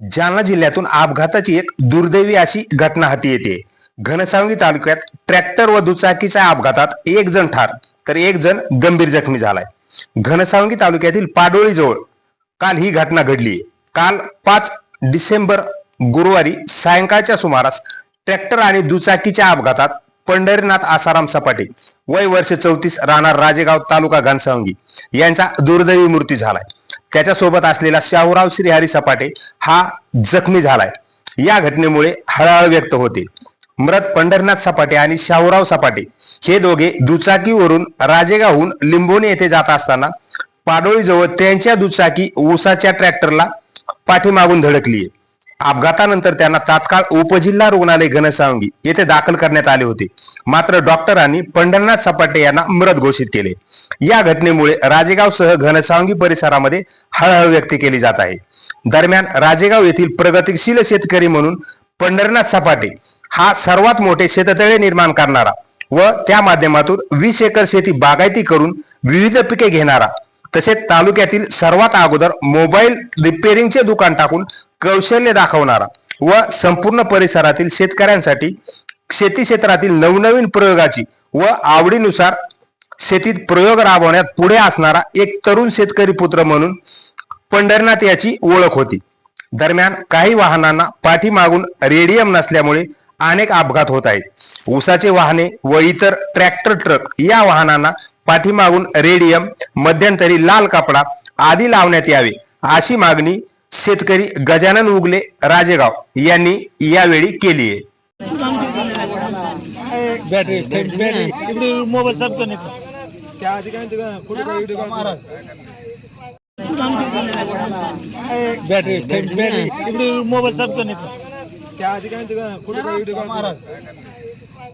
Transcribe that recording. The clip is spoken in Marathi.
जालना जिल्ह्यातून अपघाताची एक दुर्दैवी अशी घटना हाती येते. घनसावंगी तालुक्यात ट्रॅक्टर व दुचाकीच्या अपघातात एक जण ठार तर एक जण गंभीर जखमी झालाय. घनसावंगी तालुक्यातील पाडोळी जवळ काल ही घटना घडली. काल पाच डिसेंबर गुरुवारी सायंकाळच्या सुमारास ट्रॅक्टर आणि दुचाकीच्या अपघातात पंढरीनाथ आसाराम सपाटे वय वर्ष चौतीस राहणार राजेगाव तालुका घनसावंगी यांचा दुर्दैवी मृत्यू झालाय. त्याच्यासोबत असलेला शाहूराव श्रीहरी सपाटे हा जखमी झालाय. या घटनेमुळे हळहळ व्यक्त होते. मृत पंढरनाथ सपाटे आणि शाहूराव सपाटे हे दोघे दुचाकीवरून राजेगावहून लिंबोणी येथे जात असताना पाडोळीजवळ त्यांच्या दुचाकी ऊसाच्या ट्रॅक्टरला पाठीमागून धडकली अपघातानंतर त्यांना तात्काळ उपजिल्हा रुग्णालय घनसावंगी येथे दाखल करण्यात आले होते. मात्र डॉक्टरांनी पंढरनाथ सपाटे यांना मृत घोषित केले. या घटनेमुळे राजेगावसह घनसावंगी परिसरामध्ये हळहळ व्यक्त केली जात आहे. दरम्यान राजेगाव येथील प्रगतिशील शेतकरी म्हणून पंढरनाथ सपाटे हा सर्वात मोठे शेततळे निर्माण करणारा व त्या माध्यमातून वीस एकर शेती बागायती करून विविध पिके घेणारा तसेच तालुक्यातील सर्वात अगोदर मोबाईल रिपेअरिंगचे दुकान टाकून कौशल्य दाखवणारा व संपूर्ण परिसरातील शेतकऱ्यांसाठी शेती क्षेत्रातील नवनवीन प्रयोगाची व आवडीनुसार शेतीत प्रयोग राबवण्यात पुढे असणारा एक तरुण शेतकरी पुत्र म्हणून पंढरनाथ याची ओळख होती. दरम्यान काही वाहनांना पाठीमागून रेडियम नसल्यामुळे अनेक अपघात होत आहेत. ऊसाचे वाहने व इतर ट्रॅक्टर ट्रक या वाहनांना पाठीमागून रेडियम मध्यंतरी लाल कपडा आदी लावण्यात यावे अशी मागणी शेतकरी गजानन उगले राजेगाव यांनी यावेळी केली आहे. Battery mobile